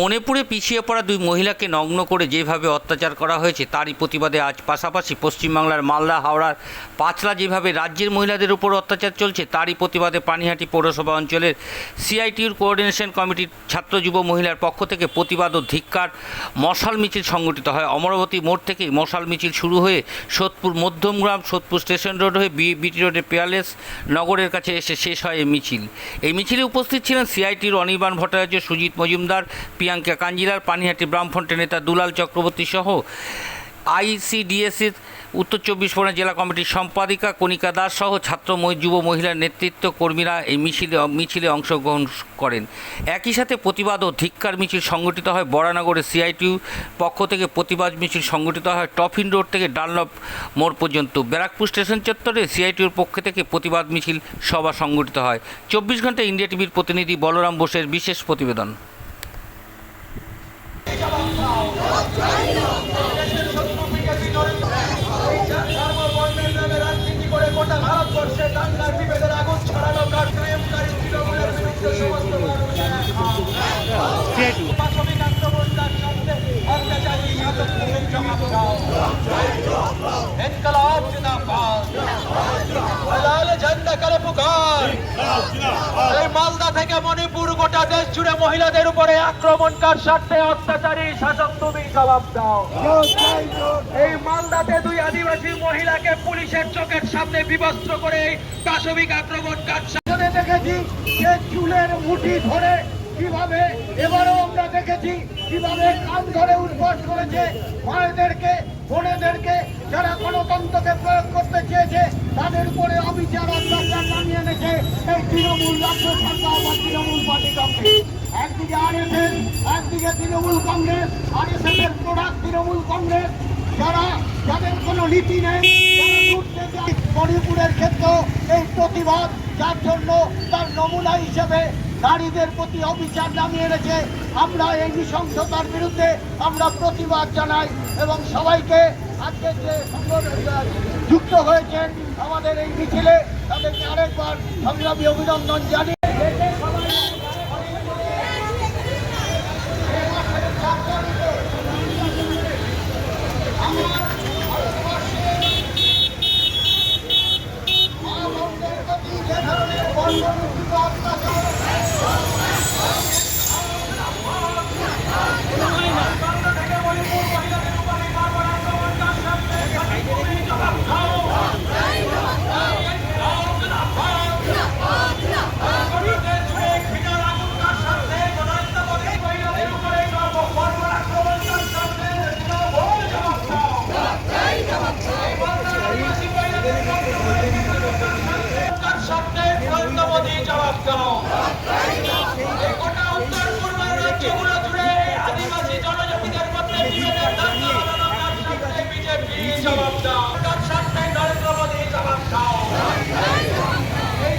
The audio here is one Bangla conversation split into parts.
মণিপুরে পিছিয়ে পড়া দুই মহিলাকে নগ্ন করে যেভাবে অত্যাচার করা হয়েছে, তারই প্রতিবাদে আজ পাশাপাশি পশ্চিমবাংলার মালদা হাওড়ার পাঁচলা যেভাবে রাজ্যের মহিলাদের উপর অত্যাচার চলছে, তারই প্রতিবাদে পানিহাটি পৌরসভা অঞ্চলের সিআইটিউর কোঅর্ডিনেশন কমিটির ছাত্র যুব মহিলার পক্ষ থেকে প্রতিবাদ ও ধিক্কার, মশাল মিছিল সংগঠিত হয়। অমরাবতী মোড় থেকেই মশাল মিছিল শুরু হয়ে সোদপুর মধ্যমগ্রাম সোদপুর স্টেশন রোড হয়ে বিটি রোডের পেয়ালেস নগরের কাছে এসে শেষ হয় এই মিছিল। এই মিছিলে উপস্থিত ছিলেন সিআইটির অনির্বাণ ভট্টাচার্য, সুজিত মজুমদার প্রিয়াঙ্কা কাঞ্জিলার পানিহাটি বামফ্রন্টের নেতা দুলাল চক্রবর্তী সহ আইসিডিএসির উত্তর চব্বিশ পরগনা জেলা কমিটির সম্পাদিকা কণিকা দাস সহ ছাত্র যুব মহিলার নেতৃত্ব কর্মীরা এই মিছিলে মিছিলে অংশগ্রহণ করেন। একই সাথে প্রতিবাদ ও ধিক্কার মিছিল সংগঠিত হয় বরানগরের সিআইটিউ পক্ষ থেকে। প্রতিবাদ মিছিল সংগঠিত হয় টফিন রোড থেকে ডানলপ মোড় পর্যন্ত। ব্যারাকপুর স্টেশন চত্বরে সিআইটিউর পক্ষ থেকে প্রতিবাদ মিছিল সভা সংগঠিত হয়। চব্বিশ ঘণ্টা ইন্ডিয়া টিভির প্রতিনিধি বলরাম বোসের বিশেষ প্রতিবেদন রাজনীতি করে গোটা ভারতবর্ষে দাঙ্গার বিভেদের আগুন ছড়ানো কার্যক্রমকারী তৃণমূলের বিরুদ্ধে সমস্ত প্রাথমিক আক্রমণকার সাথে অত্যাচারী শাসকদের জবাব দাও ইনকলাব জিন্দাবাদ লাল ঝান্ডা কালো পুকার এই মালদা থেকে মণিপুর, গোটা দেশ জুড়ে মহিলাদের উপরে আক্রমণকার স্বার্থে অত্যাচারী শাসক তুমি জবাব দাও। এই মালদাতে দুই আদিবাসী মহিলাকে পুলিশের চোখের সামনে বিবস্ত্র করে পাশবিক আক্রমণকার দেখেছি যে চুলের মুঠি ধরে কীভাবে এবারও আমরা দেখেছি কীভাবে কান ধরে উদ্ভট করেছে মায়েদেরকে বোনেদেরকে, যারা গণতন্ত্রকে প্রয়োগ করতে চেয়েছে। তাদের উপরে অবিচার, অত্যাচার নামিয়ে এনেছে এই তৃণমূল, রাজ্য সরকার বা তৃণমূল পার্টি কংগ্রেস। একদিকে আরএসএস একদিকে তৃণমূল কংগ্রেস। আরএসএস এর প্রোডাক্ট তৃণমূল কংগ্রেস। যারা, যাদের কোনো নীতি নেই মণিপুরের ক্ষেত্রেও এই প্রতিবাদ, যার জন্য তার নমুনা হিসেবে নারীদের প্রতি অবিচার নামিয়ে এনেছে। আমরা এই নৃশংসতার বিরুদ্ধে আমরা প্রতিবাদ জানাই এবং সবাইকে যে যুক্ত হয়েছেন আমাদের এই মিছিলে তাদেরকে আরেকবার সংগ্রামী অভিনন্দন জানিয়ে যে ধরনের জবাব দাও তার সামনে নরেন্দ্র মোদী জবাব দাও এই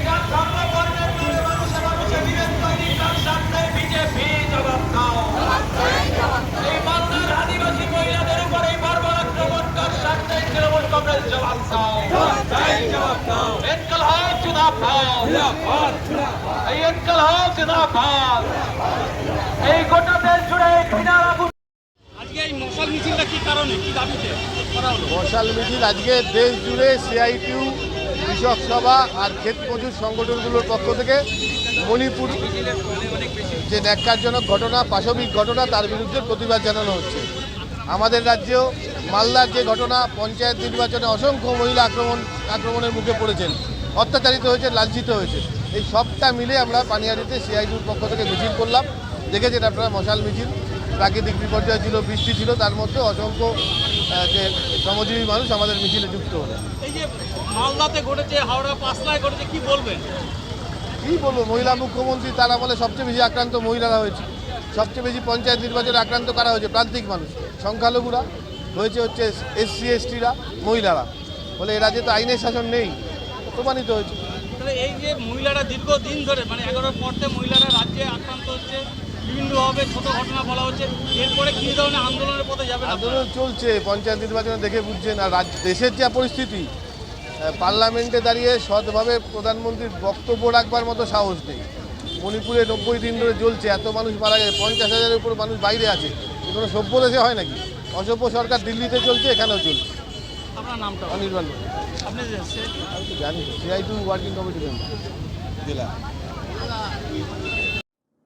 জবাব দাও এই এই জবাব দাও ইনকলাব জিন্দাবাদ। এই ইনকলাব জিন্দাবাদ। এই গোটা দেশ জুড়ে ঘৃণার আগুন আজকে এই মশাল মিছিলটা কি কারণে, কি দাবিতে? মশাল মিছিল আজকে দেশ জুড়ে সিআইটিউ কৃষক সভা আর ক্ষেত মজুর সংগঠনগুলোর পক্ষ থেকে মণিপুর যে ন্যাক্কারজনক ঘটনা, পাশবিক ঘটনা, তার বিরুদ্ধে প্রতিবাদ জানানো হচ্ছে। আমাদের রাজ্যেও মালদার যে ঘটনা, পঞ্চায়েত নির্বাচনে অসংখ্য মহিলা আক্রমণ, আক্রমণের মুখে পড়েছেন, অত্যাচারিত হয়েছে লাঞ্ছিত হয়েছে এই সবটা মিলে আমরা পানিহাটিতে সিআইটিউর পক্ষ থেকে মিছিল করলাম। দেখেছেন আপনারা মশাল মিছিল। প্রাকৃতিক বিপর্যয় ছিল বৃষ্টি ছিল তার মধ্যে অসংখ্য যে শ্রমজীবী মানুষ আমাদের মিছিলে যুক্ত হলেন। এই যে মালদাতে ঘটেছে হাওড়া পাঁচলায় ঘটেছে কি বলবেন? কী বলব মহিলা মুখ্যমন্ত্রী তারা বলে সবচেয়ে বেশি আক্রান্ত মহিলারা হয়েছে। সবচেয়ে বেশি পঞ্চায়েত নির্বাচনে আক্রান্ত করা হয়েছে? প্রান্তিক মানুষ সংখ্যালঘুরা হয়েছে হচ্ছে এসসি এসটিরা মহিলারা। বলে এ রাজ্যে তো আইনের শাসন নেই প্রমাণিত হয়েছে। এই যে মহিলারা দীর্ঘদিন ধরে মানে এগারোর পর থেকে মহিলারা রাজ্যে আক্রান্ত হচ্ছে বিভিন্নভাবে ছোট ঘটনা বলা হচ্ছে। এরপরে কি ধরনের আন্দোলনের পথে আপনারা? আন্দোলন চলছে পঞ্চায়েত নির্বাচনে দেখে বুঝছেন। আর দেশের যা পরিস্থিতি পার্লামেন্টে দাঁড়িয়ে সৎভাবে প্রধানমন্ত্রীর বক্তব্য রাখবার মতো সাহস নেই। মণিপুরে নব্বই দিন ধরে চলছে এত মানুষ মারা গেছে পঞ্চাশ হাজারের উপর মানুষ বাইরে আছে। কোনো সভ্য দেশে হয় নাকি? অসভ্য সরকার দিল্লিতে চলছে এখানেও চলছে। আপনার নামটা অনির্বাণ। আপনি জানি CITU working committee member জেলা।